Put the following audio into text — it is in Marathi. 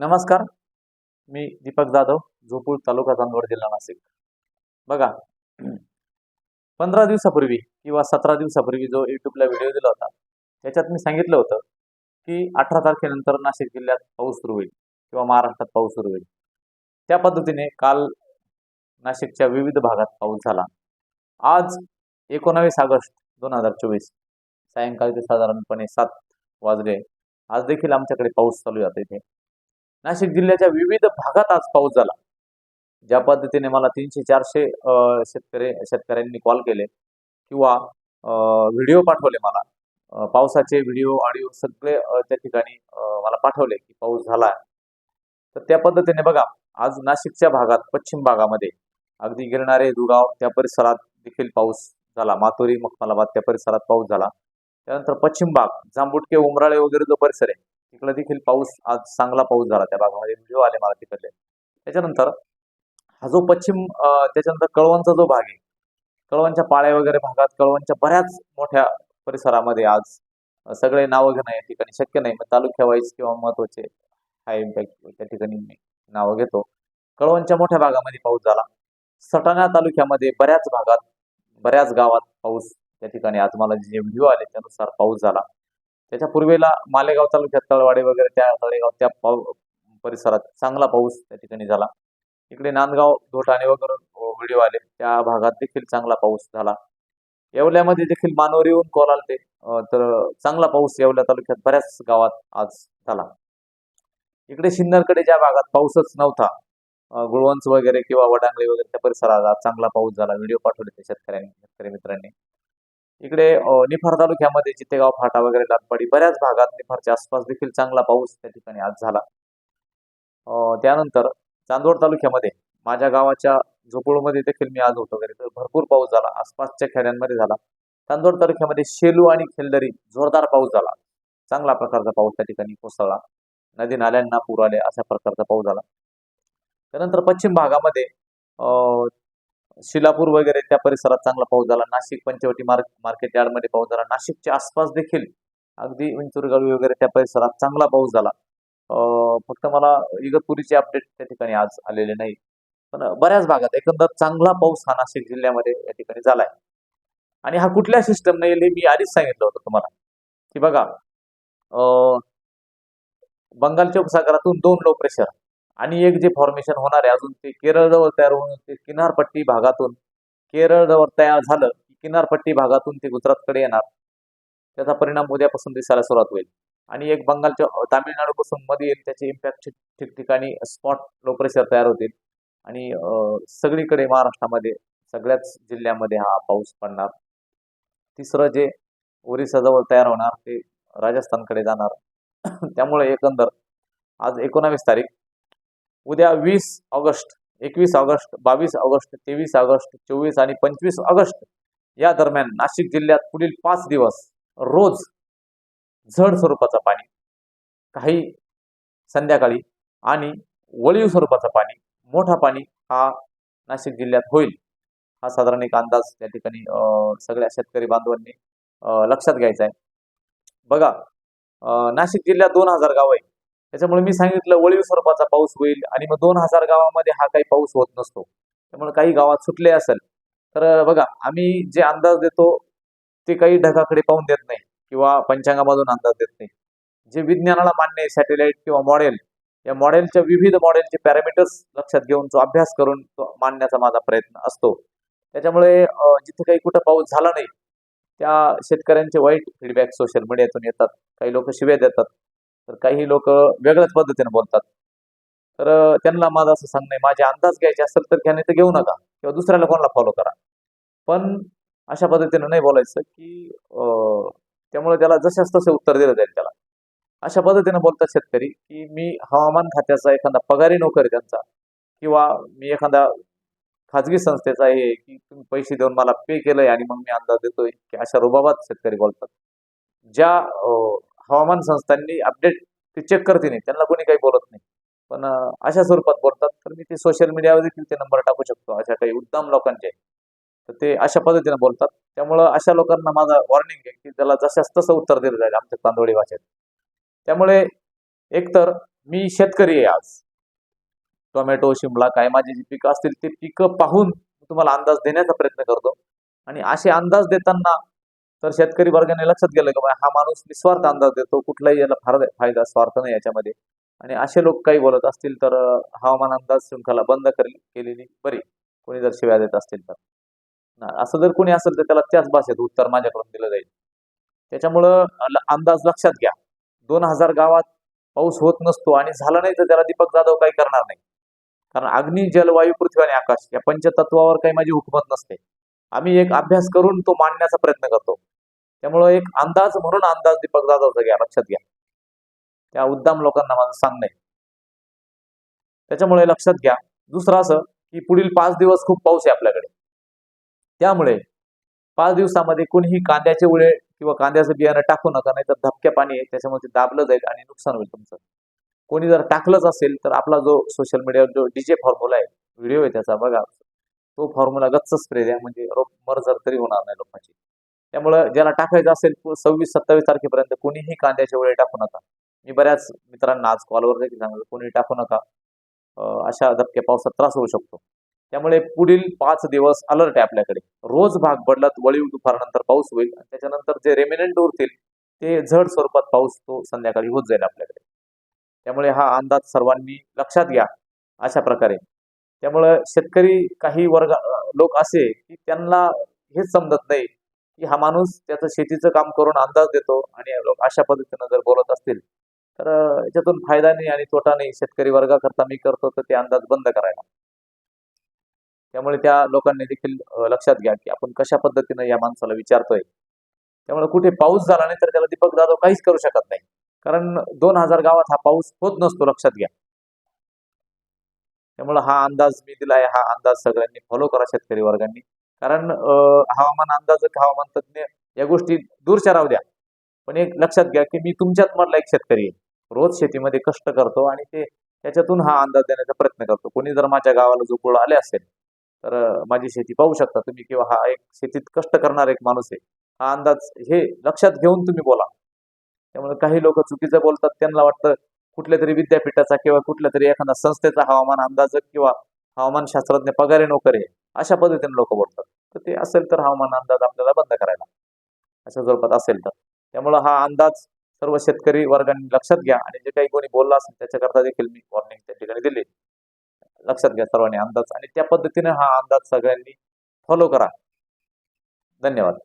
नमस्कार. मी दीपक जाधव झोपूळ तालुका चांदवड जिल्हा नाशिक. बघा पंधरा दिवसापूर्वी किंवा सतरा दिवसापूर्वी जो यूट्यूबला व्हिडिओ दिला होता त्याच्यात मी सांगितलं होतं की अठरा तारखेनंतर नाशिक जिल्ह्यात पाऊस सुरू होईल किंवा महाराष्ट्रात पाऊस सुरू होईल. त्या पद्धतीने काल नाशिकच्या विविध भागात पाऊस झाला. आज एकोणावीस ऑगस्ट दोन हजार चोवीस सायंकाळी ते साधारणपणे सात वाजले. आज देखील आमच्याकडे पाऊस चालू आहे इथे. नाशिक जिल्ह्याच्या विविध भागात आज पाऊस झाला. ज्या पद्धतीने मला तीनशे चारशे शेतकरी शेतकऱ्यांनी कॉल केले किंवा व्हिडिओ पाठवले मला. पावसाचे व्हिडिओ ऑडिओ सगळे त्या ठिकाणी मला पाठवले की पाऊस झाला तर त्या पद्धतीने बघा आज नाशिकच्या भागात पश्चिम भागामध्ये अगदी गिरणारे दुगाव त्या परिसरात देखील पाऊस झाला. मातोरी मखमलाबाद त्या परिसरात पाऊस झाला. त्यानंतर पश्चिम भाग जांबुटके उमराळे वगैरे जो परिसर आहे तिकडे देखील पाऊस आज चांगला पाऊस झाला. त्या भागामध्ये व्हिडिओ आले मला तिकडले. त्याच्यानंतर हा जो पश्चिम त्याच्यानंतर कळवणचा जो भाग आहे कळवणच्या पाळ्या वगैरे भागात कळवणच्या बऱ्याच मोठ्या परिसरामध्ये आज सगळे नावं घेणं या ठिकाणी शक्य नाही. मग तालुक्या वाईज किंवा महत्त्वाचे हाय इम्पॅक्ट त्या ठिकाणी मी नावं घेतो. कळवणच्या मोठ्या भागामध्ये पाऊस झाला. सटाणा तालुक्यामध्ये बऱ्याच भागात बऱ्याच गावात पाऊस त्या ठिकाणी. आज मला जे व्हिडिओ आले त्यानुसार पाऊस झाला. त्याच्या पूर्वेला मालेगाव तालुक्यात तळवाडी वगैरे त्या तळेगाव त्या पाऊ परिसरात चांगला पाऊस त्या ठिकाणी झाला. इकडे नांदगाव धोटाणे वगैरे व्हिडिओ आले. त्या भागात देखील चांगला पाऊस झाला. येवल्यामध्ये देखील मानवरीहून कॉल आलते तर चांगला पाऊस येवल्या तालुक्यात बऱ्याच गावात आज झाला. इकडे सिन्नरकडे ज्या भागात पाऊसच नव्हता गुळवंच वगैरे किंवा वडांगळी वगैरे त्या परिसरात आज चांगला पाऊस झाला. व्हिडिओ पाठवले ते शेतकऱ्यांनी शेतकरी मित्रांनी. इकडे अं, निफाड तालुक्यामध्ये चितेगाव फाटा वगैरे लातपाडी बऱ्याच भागात निफाडच्या आसपास देखील चांगला पाऊस त्या ठिकाणी आज झाला. त्यानंतर चांदवड तालुक्यामध्ये माझ्या गावाच्या झोपळमध्ये देखील मी आज होतो वगैरे तर भरपूर पाऊस झाला आसपासच्या खेड्यांमध्ये झाला. चांदवड तालुक्यामध्ये शेलू आणि खेलदरी जोरदार पाऊस झाला. चांगला प्रकारचा पाऊस त्या ठिकाणी कोसळला. नदी नाल्यांना पूर आले अशा प्रकारचा पाऊस झाला. त्यानंतर पश्चिम भागामध्ये अं, शिलापूर वगैरे त्या परिसरात चांगला पाऊस झाला. नाशिक पंचवटी मार्क मार्केट यार्डमध्ये पाऊस झाला. नाशिकच्या आसपास देखील अगदी विंचुरगावी वगैरे त्या परिसरात चांगला पाऊस झाला. फक्त मला इगतपुरीचे अपडेट त्या ठिकाणी आज आलेले नाही. पण बऱ्याच भागात एकंदर चांगला पाऊस हा नाशिक जिल्ह्यामध्ये या ठिकाणी झालाय. आणि हा कुठल्या सिस्टम नाही हे मी आधीच सांगितलं होतं तुम्हाला. की बघा अं, बंगालच्या उपसागरातून दोन लो प्रेशर आणि एक जे फॉर्मेशन होणार आहे अजून ते केरळजवळ तयार होऊन ते किनारपट्टी भागातून केरळजवळ तयार झालं की किनारपट्टी भागातून ते गुजरातकडे येणार. त्याचा परिणाम उद्यापासून दिसायला सुरुवात होईल. आणि एक बंगालच्या तामिळनाडूपासून मध्ये येईल त्याचे इम्पॅक्ट ठिकठिकाणी स्पॉट लो प्रेशर तयार होतील. आणि सगळीकडे महाराष्ट्रामध्ये सगळ्याच जिल्ह्यामध्ये हा पाऊस पडणार. तिसरं जे ओरिसाजवळ तयार होणार ते राजस्थानकडे जाणार. त्यामुळे एकंदर आज एकोणावीस तारीख उद्या वीस ऑगस्ट एकवीस ऑगस्ट बावीस ऑगस्ट तेवीस ऑगस्ट चोवीस आणि पंचवीस ऑगस्ट या दरम्यान नाशिक जिल्ह्यात पुढील पाच दिवस रोज झड स्वरूपाचं पाणी काही संध्याकाळी आणि वळीव स्वरूपाचं पाणी मोठा पाणी हा नाशिक जिल्ह्यात होईल. हा साधारण एक अंदाज त्या ठिकाणी सगळ्या शेतकरी बांधवांनी लक्षात घ्यायचा आहे. बघा नाशिक जिल्ह्यात दोन हजार गाव आहे त्याच्यामुळे मी सांगितलं वळीव स्वरूपाचा पाऊस होईल आणि मग दोन हजार गावामध्ये हा काही पाऊस होत नसतो. त्यामुळे काही गावात सुटले असेल तर बघा आम्ही जे अंदाज देतो ते काही ढगाकडे पाहून देत नाही किंवा पंचांगामधून अंदाज देत नाही. जे विज्ञानाला मान्य आहे सॅटेलाइट किंवा मॉडेल या मॉडेलच्या विविध मॉडेलचे पॅरामीटर्स लक्षात घेऊन तो अभ्यास करून तो मानण्याचा माझा प्रयत्न असतो. त्याच्यामुळे जिथे काही कुठं पाऊस झाला नाही त्या शेतकऱ्यांचे वाईट फीडबॅक सोशल मीडियातून येतात. काही लोक शिव्या देतात. तर काही लोक वेगळ्याच पद्धतीने बोलतात. तर त्यांना माझं असं सांगणं आहे माझे अंदाज घ्यायचे असेल तर त्याने तर घेऊ नका किंवा दुसऱ्याला कोणाला फॉलो करा. पण अशा पद्धतीनं नाही बोलायचं की त्यामुळे त्याला जशाच तसे उत्तर दिलं जाईल त्याला. अशा पद्धतीनं बोलतात शेतकरी की मी हवामान खात्याचा एखादा पगारी नोकरी त्यांचा किंवा मी एखादा खाजगी संस्थेचा आहे की तुम्ही पैसे देऊन मला पे केलंय आणि मग मी अंदाज देतोय की अशा रुबाबात शेतकरी बोलतात. ज्या हवामान संस्थांनी अपडेट ते चेक करते नाही. त्यांना कोणी काही बोलत नाही. पण अशा स्वरूपात बोलतात. तर मी ते सोशल मीडियावर देखील ते नंबर टाकू शकतो. अशा काही उद्दाम लोकांचे. तर ते अशा पद्धतीने बोलतात. त्यामुळं अशा लोकांना माझा वॉर्निंग आहे की त्याला जशाच तसं उत्तर दिलं जाईल आमच्या तांदोळी भाषेत. त्यामुळे एकतर मी शेतकरी आहे आज. टोमॅटो शिमला काय माझी जी पिकं असतील ते पिकं पाहून तुम्हाला अंदाज देण्याचा प्रयत्न करतो. आणि असे अंदाज देताना तर शेतकरी वर्गाने लक्षात गेलं की हा माणूस निस्वार्थ अंदाज देतो. कुठलाही याला फार फायदा स्वार्थ नाही याच्यामध्ये. आणि असे लोक काही बोलत असतील तर हवामान अंदाज शृंखला बंद करेल केलेली बरी. कोणी जर शिव्या देत असतील तर. असं जर कोणी असेल तर त्याला त्याच भाषेत उत्तर माझ्याकडून दिलं जाईल. त्याच्यामुळं ल- अंदाज लक्षात घ्या. दोन हजार गावात पाऊस होत नसतो आणि झाला नाही तर त्याला दीपक जाधव काही करणार नाही. कारण अग्नी जल वायू पृथ्वी आणि आकाश या पंचतत्वावर काही माझी हुकमत नसते. आम्ही एक अभ्यास करून तो मांडण्याचा प्रयत्न करतो. त्यामुळं एक अंदाज म्हणून अंदाज दीपक जाधवचा घ्या लक्षात घ्या. त्या उद्दाम लोकांना माझं सांगणं. त्याच्यामुळे लक्षात घ्या. दुसरं असं की पुढील पाच दिवस खूप पाऊस आहे आपल्याकडे. त्यामुळे पाच दिवसामध्ये कोणीही कांद्याचे उळे किंवा कांद्याचं बियाणं टाकू नका नाही तर धपक्या पाणी आहे त्याच्यामध्ये दाबलं जाईल आणि नुकसान होईल तुमचं. कोणी जर टाकलंच असेल तर आपला जो सोशल मीडियावर जो डीजे फॉर्म्युला आहे व्हिडिओ आहे त्याचा बघा. तो फॉर्म्युला गच्च स्प्रे द्या म्हणजे रोप जर तरी होणार नाही लोकांची. त्यामुळं ज्याला टाकायचं असेल सव्वीस सत्तावीस तारखेपर्यंत कोणीही कांद्याच्या वेळी टाकू नका. मी बऱ्याच मित्रांना आज कॉलवर देखील सांगितलं कोणी टाकू नका. अशा धक्के पावसात त्रास होऊ शकतो. त्यामुळे पुढील पाच दिवस अलर्ट आहे आपल्याकडे. रोज भाग बदलत वळीव दुपारनंतर पाऊस होईल आणि त्याच्यानंतर जे रेमिनंट उरतील ते झड स्वरूपात पाऊस तो संध्याकाळी होत जाईल आपल्याकडे. त्यामुळे हा अंदाज सर्वांनी लक्षात घ्या अशा प्रकारे. त्यामुळं शेतकरी काही वर्ग लोक असे की त्यांना हेच समजत नाही की हा माणूस त्याचं शेतीचं काम करून अंदाज देतो आणि लोक अशा पद्धतीनं जर बोलत असतील तर याच्यातून फायदा नाही आणि तोटा नाही. शेतकरी वर्गाकरता मी करतो तर ते अंदाज बंद करायला. त्यामुळे त्या लोकांनी देखील लक्षात घ्या की आपण कशा पद्धतीनं या माणसाला विचारतोय. त्यामुळे कुठे पाऊस झाला नाही तर त्याला दीपक जाधव काहीच करू शकत नाही. कारण दोन हजार गावात हा पाऊस होत नसतो लक्षात घ्या. त्यामुळे हा अंदाज मी दिला आहे हा अंदाज सगळ्यांनी फॉलो करा शेतकरी वर्गांनी. कारण हवामान अंदाजक हवामान तज्ज्ञ या गोष्टी दूरच्या राहू द्या. पण एक लक्षात घ्या की मी तुमच्यात मधला एक शेतकरी आहे. रोज शेतीमध्ये कष्ट करतो आणि ते त्याच्यातून हा अंदाज देण्याचा प्रयत्न करतो. कोणी जर माझ्या गावाला जोपूळ आले असेल तर माझी शेती पाहू शकता तुम्ही किंवा हा एक शेतीत कष्ट करणार एक माणूस आहे. हा अंदाज हे लक्षात घेऊन तुम्ही बोला. त्यामुळे काही लोक चुकीचं बोलतात त्यांना वाटतं कुठल्या तरी विद्यापीठाचा किंवा कुठल्या तरी एखाद्या संस्थेचा हवामान अंदाजक किंवा हवामान शास्त्रज्ञ पगारे नोकरी आहे. अशा पद्धतीने लोक बोलतात. तर ते असेल तर हवामान अंदाज आपल्याला बंद करायला. अशा स्वरूपात असेल तर. त्यामुळं हा अंदाज सर्व शेतकरी वर्गांनी लक्षात घ्या आणि जे काही कोणी बोलला असेल त्याच्याकरता देखील मी वॉर्निंग त्या ठिकाणी दिली. लक्षात घ्या सर्वांनी अंदाज आणि त्या पद्धतीने हा अंदाज सगळ्यांनी फॉलो करा. धन्यवाद.